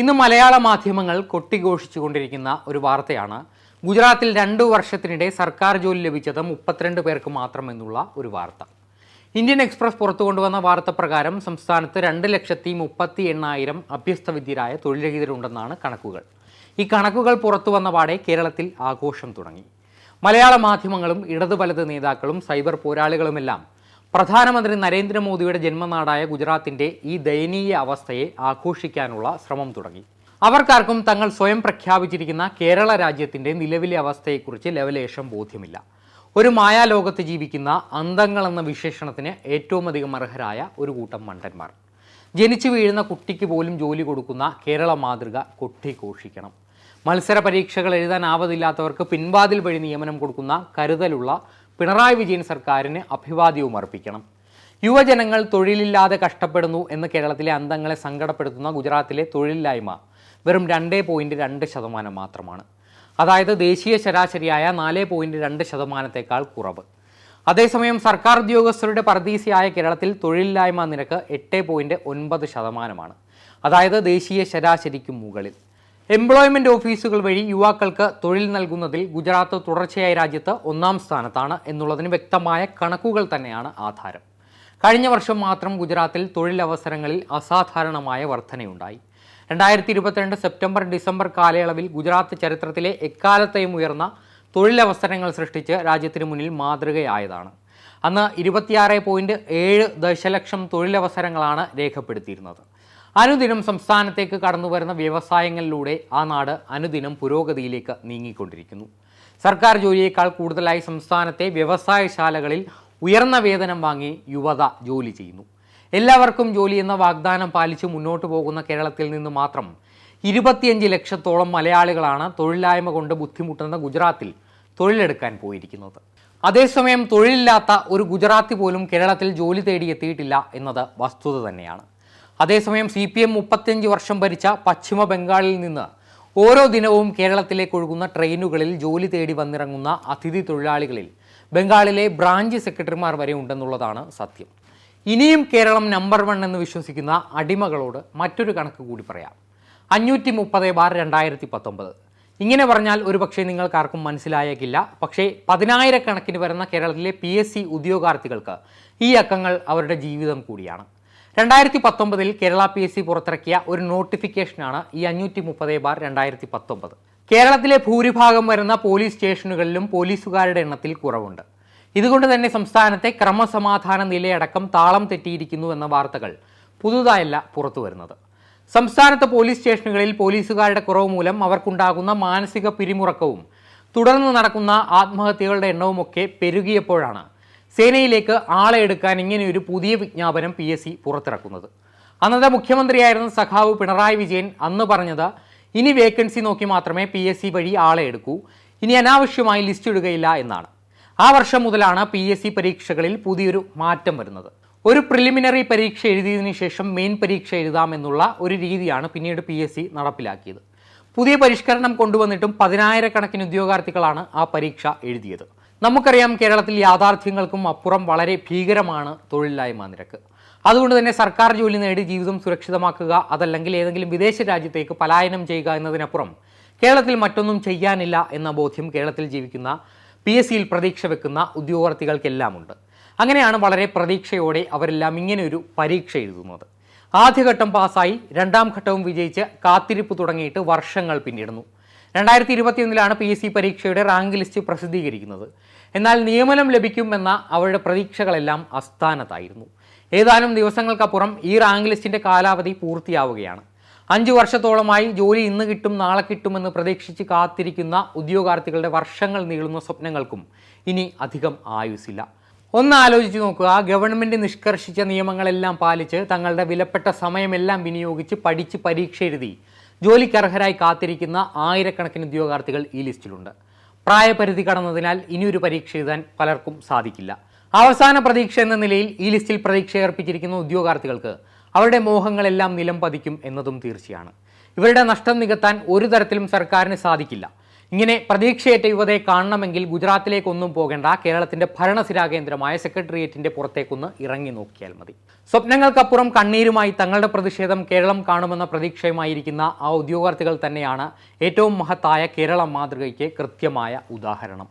ഇന്ന് മലയാള മാധ്യമങ്ങൾ കൊട്ടിഘോഷിച്ചുകൊണ്ടിരിക്കുന്ന ഒരു വാർത്തയാണ്. ഗുജറാത്തിൽ രണ്ടു വർഷത്തിനിടെ സർക്കാർ ജോലി ലഭിച്ചത് മുപ്പത്തിരണ്ട് പേർക്ക് മാത്രമെന്നുള്ള ഒരു വാർത്ത. ഇന്ത്യൻ എക്സ്പ്രസ് പുറത്തു കൊണ്ടുവന്ന വാർത്ത പ്രകാരം സംസ്ഥാനത്ത് രണ്ട് ലക്ഷത്തി മുപ്പത്തി എണ്ണായിരം അഭ്യസ്തവിദ്യരായ തൊഴിലരഹിതരുണ്ടെന്നാണ് കണക്കുകൾ. ഈ കണക്കുകൾ പുറത്തു വന്ന പാടെ കേരളത്തിൽ ആഘോഷം തുടങ്ങി. മലയാള മാധ്യമങ്ങളും ഇടതു വലത് നേതാക്കളും സൈബർ പോരാളികളുമെല്ലാം പ്രധാനമന്ത്രി നരേന്ദ്രമോദിയുടെ ജന്മനാടായ ഗുജറാത്തിന്റെ ഈ ദയനീയ അവസ്ഥയെ ആഘോഷിക്കാനുള്ള ശ്രമം തുടങ്ങി. അവർക്കാർക്കും തങ്ങൾ സ്വയം പ്രഖ്യാപിച്ചിരിക്കുന്ന കേരള രാജ്യത്തിന്റെ നിലവിലെ അവസ്ഥയെക്കുറിച്ച് ലവലേശം ബോധ്യമില്ല. ഒരു മായാലോകത്ത് ജീവിക്കുന്ന അന്തങ്ങൾ എന്ന വിശേഷണത്തിന് ഏറ്റവും അധികം അർഹരായ ഒരു കൂട്ടം മണ്ടന്മാർ. ജനിച്ചു വീഴുന്ന കുട്ടിക്ക് പോലും ജോലി കൊടുക്കുന്ന കേരള മാതൃക കൊട്ടിഘോഷിക്കണം മത്സര പരീക്ഷകൾ എഴുതാനാവതില്ലാത്തവർക്ക് പിൻവാതിൽ വഴി നിയമനം കൊടുക്കുന്ന കരുതലുള്ള പിണറായി വിജയൻ സർക്കാരിന് അഭിവാദ്യവും അർപ്പിക്കണം. യുവജനങ്ങൾ തൊഴിലില്ലാതെ കഷ്ടപ്പെടുന്നു എന്ന് കേരളത്തിലെ അന്തങ്ങളെ സങ്കടപ്പെടുത്തുന്ന ഗുജറാത്തിലെ തൊഴിലില്ലായ്മ വെറും രണ്ട് പോയിന്റ് രണ്ട് ശതമാനം മാത്രമാണ്. അതായത് ദേശീയ ശരാശരിയായ നാല് പോയിന്റ് രണ്ട് ശതമാനത്തേക്കാൾ കുറവ്. അതേസമയം സർക്കാർ ഉദ്യോഗസ്ഥരുടെ പർദീസിയായ കേരളത്തിൽ തൊഴിലില്ലായ്മ നിരക്ക് എട്ട് പോയിന്റ് ഒൻപത് ശതമാനമാണ്. അതായത് ദേശീയ ശരാശരിക്കും മുകളിൽ. എംപ്ലോയ്മെന്റ് ഓഫീസുകൾ വഴി യുവാക്കൾക്ക് തൊഴിൽ നൽകുന്നതിൽ ഗുജറാത്ത് തുടർച്ചയായി രാജ്യത്ത് ഒന്നാം സ്ഥാനത്താണ് എന്നുള്ളതിന് വ്യക്തമായ കണക്കുകൾ തന്നെയാണ് ആധാരം. കഴിഞ്ഞ വർഷം മാത്രം ഗുജറാത്തിൽ തൊഴിലവസരങ്ങളിൽ അസാധാരണമായ വർധനയുണ്ടായി. രണ്ടായിരത്തി ഇരുപത്തിരണ്ട് സെപ്റ്റംബർ ഡിസംബർ കാലയളവിൽ ഗുജറാത്ത് ചരിത്രത്തിലെ എക്കാലത്തെയും ഉയർന്ന തൊഴിലവസരങ്ങൾ സൃഷ്ടിച്ച് രാജ്യത്തിന് മുന്നിൽ മാതൃകയായതാണ്. അന്ന് ഇരുപത്തിയാറ് പോയിന്റ് ഏഴ് ദശലക്ഷം തൊഴിലവസരങ്ങളാണ് രേഖപ്പെടുത്തിയിരുന്നത്. അനുദിനം സംസ്ഥാനത്തേക്ക് കടന്നുവരുന്ന വ്യവസായങ്ങളിലൂടെ ആ നാട് അനുദിനം പുരോഗതിയിലേക്ക് നീങ്ങിക്കൊണ്ടിരിക്കുന്നു. സർക്കാർ ജോലിയേക്കാൾ കൂടുതലായി സംസ്ഥാനത്തെ വ്യവസായശാലകളിൽ ഉയർന്ന വേതനം വാങ്ങി യുവത ജോലി ചെയ്യുന്നു. എല്ലാവർക്കും ജോലി എന്ന വാഗ്ദാനം പാലിച്ച് മുന്നോട്ട് പോകുന്ന കേരളത്തിൽ നിന്ന് മാത്രം ഇരുപത്തിയഞ്ച് ലക്ഷത്തോളം മലയാളികളാണ് തൊഴിലില്ലായ്മ കൊണ്ട് ബുദ്ധിമുട്ടുന്ന ഗുജറാത്തിൽ തൊഴിലെടുക്കാൻ പോയിരിക്കുന്നത്. അതേസമയം തൊഴിലില്ലാത്ത ഒരു ഗുജറാത്തി പോലും കേരളത്തിൽ ജോലി തേടിയെത്തിയിട്ടില്ല എന്നത് വസ്തുത തന്നെയാണ്. അതേസമയം സി പി എം മുപ്പത്തിയഞ്ച് വർഷം ഭരിച്ച പശ്ചിമ ബംഗാളിൽ നിന്ന് ഓരോ ദിനവും കേരളത്തിലേക്ക് ഒഴുകുന്ന ട്രെയിനുകളിൽ ജോലി തേടി വന്നിറങ്ങുന്ന അതിഥി തൊഴിലാളികളിൽ ബംഗാളിലെ ബ്രാഞ്ച് സെക്രട്ടറിമാർ വരെ ഉണ്ടെന്നുള്ളതാണ് സത്യം. ഇനിയും കേരളം നമ്പർ വൺ എന്ന് വിശ്വസിക്കുന്ന അടിമകളോട് മറ്റൊരു കണക്ക് കൂടി പറയാം. അഞ്ഞൂറ്റി മുപ്പത് ബാർ രണ്ടായിരത്തി പത്തൊമ്പത് ഇങ്ങനെ പറഞ്ഞാൽ ഒരുപക്ഷെ നിങ്ങൾക്കാർക്കും മനസ്സിലായേക്കില്ല. പക്ഷേ പതിനായിരക്കണക്കിന് വരുന്ന കേരളത്തിലെ പി എസ് സി ഉദ്യോഗാർത്ഥികൾക്ക് ഈ അക്കങ്ങൾ അവരുടെ ജീവിതം കൂടിയാണ്. രണ്ടായിരത്തി പത്തൊമ്പതിൽ കേരള പി എസ് സി പുറത്തിറക്കിയ ഒരു നോട്ടിഫിക്കേഷനാണ് ഈ അഞ്ഞൂറ്റി മുപ്പത് ബാർ രണ്ടായിരത്തി പത്തൊമ്പത് കേരളത്തിലെ ഭൂരിഭാഗം വരുന്ന പോലീസ് സ്റ്റേഷനുകളിലും പോലീസുകാരുടെ എണ്ണത്തിൽ കുറവുണ്ട്. ഇതുകൊണ്ട് തന്നെ സംസ്ഥാനത്തെ ക്രമസമാധാന നിലയടക്കം താളം തെറ്റിയിരിക്കുന്നു എന്ന വാർത്തകൾ പുതുതായല്ല പുറത്തു വരുന്നത്. സംസ്ഥാനത്തെ പോലീസ് സ്റ്റേഷനുകളിൽ പോലീസുകാരുടെ കുറവ് മൂലം അവർക്കുണ്ടാകുന്ന മാനസിക പിരിമുറക്കവും തുടർന്ന് നടക്കുന്ന ആത്മഹത്യകളുടെ എണ്ണവുമൊക്കെ പെരുകിയപ്പോഴാണ് സേനയിലേക്ക് ആളെ എടുക്കാൻ ഇങ്ങനെയൊരു പുതിയ വിജ്ഞാപനം പി എസ് സി പുറത്തിറക്കുന്നത്. അന്നത്തെ മുഖ്യമന്ത്രിയായിരുന്ന സഖാവ് പിണറായി വിജയൻ അന്ന് പറഞ്ഞത് ഇനി വേക്കൻസി നോക്കി മാത്രമേ പി എസ് സി വഴി ആളെ എടുക്കൂ. ഇനി അനാവശ്യമായി ലിസ്റ്റ് ഇടുകയില്ല എന്നാണ്. ആ വർഷം മുതലാണ് പി എസ് സി പരീക്ഷകളിൽ പുതിയൊരു മാറ്റം വരുന്നത്. ഒരു പ്രിലിമിനറി പരീക്ഷ എഴുതിയതിനു ശേഷം മെയിൻ പരീക്ഷ എഴുതാമെന്നുള്ള ഒരു രീതിയാണ് പിന്നീട് പി എസ് സി നടപ്പിലാക്കിയത്. പുതിയ പരിഷ്കരണം കൊണ്ടുവന്നിട്ടും പതിനായിരക്കണക്കിന് ഉദ്യോഗാർത്ഥികളാണ് ആ പരീക്ഷ എഴുതിയത്. നമുക്കറിയാം കേരളത്തിൽ യാഥാർത്ഥ്യങ്ങൾക്കും അപ്പുറം വളരെ ഭീകരമാണ് തൊഴിലില്ലായ്മ നിരക്ക്. അതുകൊണ്ട് തന്നെ സർക്കാർ ജോലി നേടി ജീവിതം സുരക്ഷിതമാക്കുക അതല്ലെങ്കിൽ ഏതെങ്കിലും വിദേശ രാജ്യത്തേക്ക് പലായനം ചെയ്യുക എന്നതിനപ്പുറം കേരളത്തിൽ മറ്റൊന്നും ചെയ്യാനില്ല എന്ന ബോധ്യം കേരളത്തിൽ ജീവിക്കുന്ന പി എസ് സിയിൽ പ്രതീക്ഷ വെക്കുന്ന ഉദ്യോഗാർത്ഥികൾക്കെല്ലാമുണ്ട്. അങ്ങനെയാണ് വളരെ പ്രതീക്ഷയോടെ അവരെല്ലാം ഇങ്ങനെയൊരു പരീക്ഷ എഴുതുന്നത്. ആദ്യഘട്ടം പാസ്സായി രണ്ടാം ഘട്ടവും വിജയിച്ച് കാത്തിരിപ്പ് തുടങ്ങിയിട്ട് വർഷങ്ങൾ പിന്നിടുന്നു. രണ്ടായിരത്തി ഇരുപത്തിയൊന്നിലാണ് പി എസ് സി പരീക്ഷയുടെ റാങ്ക് ലിസ്റ്റ് പ്രസിദ്ധീകരിക്കുന്നത്. എന്നാൽ നിയമനം ലഭിക്കുമെന്ന അവരുടെ പ്രതീക്ഷകളെല്ലാം അസ്ഥാനത്തായിരുന്നു. ഏതാനും ദിവസങ്ങൾക്കപ്പുറം ഈ റാങ്ക് ലിസ്റ്റിന്റെ കാലാവധി പൂർത്തിയാവുകയാണ്. അഞ്ച് വർഷത്തോളമായി ജോലി ഇന്ന് കിട്ടും നാളെ കിട്ടുമെന്ന് പ്രതീക്ഷിച്ച് കാത്തിരിക്കുന്ന ഉദ്യോഗാർത്ഥികളുടെ വർഷങ്ങൾ നീളുന്ന സ്വപ്നങ്ങൾക്കും ഇനി അധികം ആയുസില്ല ഒന്ന് ആലോചിച്ച് നോക്കുക ഗവൺമെന്റ് നിഷ്കർഷിച്ച നിയമങ്ങളെല്ലാം പാലിച്ച് തങ്ങളുടെ വിലപ്പെട്ട സമയമെല്ലാം വിനിയോഗിച്ച് പഠിച്ച് പരീക്ഷ എഴുതി ജോലിക്കർഹരായി കാത്തിരിക്കുന്ന ആയിരക്കണക്കിന് ഉദ്യോഗാർത്ഥികൾ ഈ ലിസ്റ്റിലുണ്ട്. പ്രായപരിധി കടന്നതിനാൽ ഇനിയൊരു പരീക്ഷ എഴുതാൻ പലർക്കും സാധിക്കില്ല. അവസാന പ്രതീക്ഷ എന്ന നിലയിൽ ഈ ലിസ്റ്റിൽ പ്രതീക്ഷ അർപ്പിച്ചിരിക്കുന്ന ഉദ്യോഗാർത്ഥികൾക്ക് അവരുടെ മോഹങ്ങളെല്ലാം നിലം പതിക്കും എന്നതും തീർച്ചയാണ്. ഇവരുടെ നഷ്ടം നികത്താൻ ഒരു തരത്തിലും സർക്കാരിന് സാധിക്കില്ല. ഇങ്ങനെ പ്രതീക്ഷയേറ്റ യുവതയെ കാണണമെങ്കിൽ ഗുജറാത്തിലേക്കൊന്നും പോകേണ്ട കേരളത്തിന്റെ ഭരണസിരാ കേന്ദ്രമായ സെക്രട്ടേറിയറ്റിന്റെ പുറത്തേക്കൊന്ന് ഇറങ്ങി നോക്കിയാൽ മതി. സ്വപ്നങ്ങൾക്കപ്പുറം കണ്ണീരുമായി തങ്ങളുടെ പ്രതിഷേധം കേരളം കാണുമെന്ന പ്രതീക്ഷയുമായിരിക്കുന്ന ആ ഉദ്യോഗാർത്ഥികൾ തന്നെയാണ് ഏറ്റവും മഹത്തായ കേരള മാതൃകയ്ക്ക് കൃത്യമായ ഉദാഹരണം.